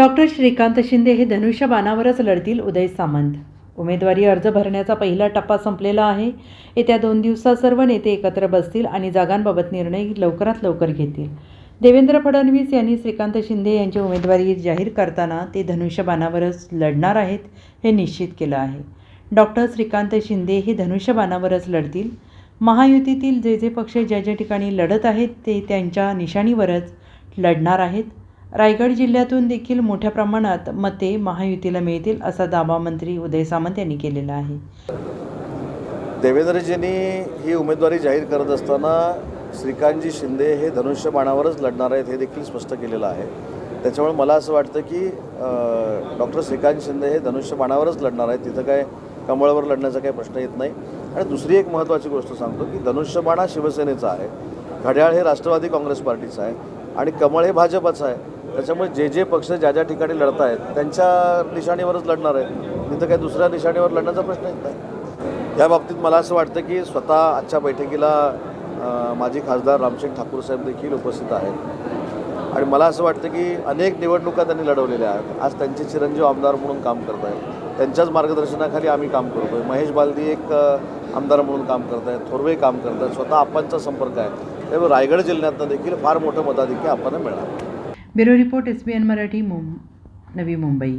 Doctor Shrikant Shinde हे धनुष्यबाणावरच लढतील उदय सामंत. उमेदवारी अर्ज भरण्याचा पहिला टप्पा संपलेला आहे. येत्या दोन दिवसात सर्व नेते एकत्र बसतील आणि जागांबाबत निर्णय लवकरात लवकर घेतील. देवेंद्र फडणवीस यांनी श्रीकांत शिंदे यांची उमेदवारी जाहीर करताना ते धनुष्यबाणावरच लढणार आहेत हे निश्चित केलं आहे. डॉक्टर श्रीकांत शिंदे हे धनुष्यबाणावरच लढतील. महायुतीतील जे जे पक्ष ज्या ज्या ठिकाणी लढत आहेत ते त्यांच्या निशाणीवरच लढणार आहेत. रायगड जिल्ह्यातून देखील मोठ्या प्रमाणात मते महायुतीला मिळतील असा दावा मंत्री उदय सामंत यांनी केलेला आहे. देवेंद्रजींनी ही उमेदवारी जाहीर करत असताना श्रीकांतजी शिंदे हे धनुष्यबाणावरच लढणार आहेत हे देखील स्पष्ट केलेलं आहे. त्याच्यामुळे मला असं वाटतं की डॉक्टर श्रीकांत शिंदे हे धनुष्यबाणावरच लढणार आहेत. तिथं काय कमळावर लढण्याचा काही प्रश्न येत नाही. आणि दुसरी एक महत्त्वाची गोष्ट सांगतो की धनुष्यबाणा शिवसेनेचा आहे. घड्याळ हे राष्ट्रवादी काँग्रेस पार्टीचं आहे. आणि कमळ हे भाजपचं आहे. त्याच्यामुळे जे जे पक्ष ज्या ज्या ठिकाणी लढत आहेत त्यांच्या निशाणीवरच लढणार आहे तिथं काही दुसऱ्या निशाणीवर लढण्याचा प्रश्न येत नाही. या बाबतीत मला असं वाटतं की स्वतः आजच्या बैठकीला माजी खासदार रामसिंग ठाकूर साहेब देखील उपस्थित आहेत. आणि मला असं वाटतं की अनेक निवडणुका त्यांनी लढवलेल्या आहेत. आज त्यांचे चिरंजीव आमदार म्हणून काम करत आहेत त्यांच्याच मार्गदर्शनाखाली आम्ही काम करतो आहे महेश बालदी एक आमदार म्हणून काम करत आहेत थोरवे काम करत आहेत स्वतः आप्पांचा संपर्क आहे. त्यामुळे रायगड जिल्ह्यातनं देखील फार मोठं मताधिक्य आपण मिळालं bureau report S B N Marathi मुं नवी मुंबई.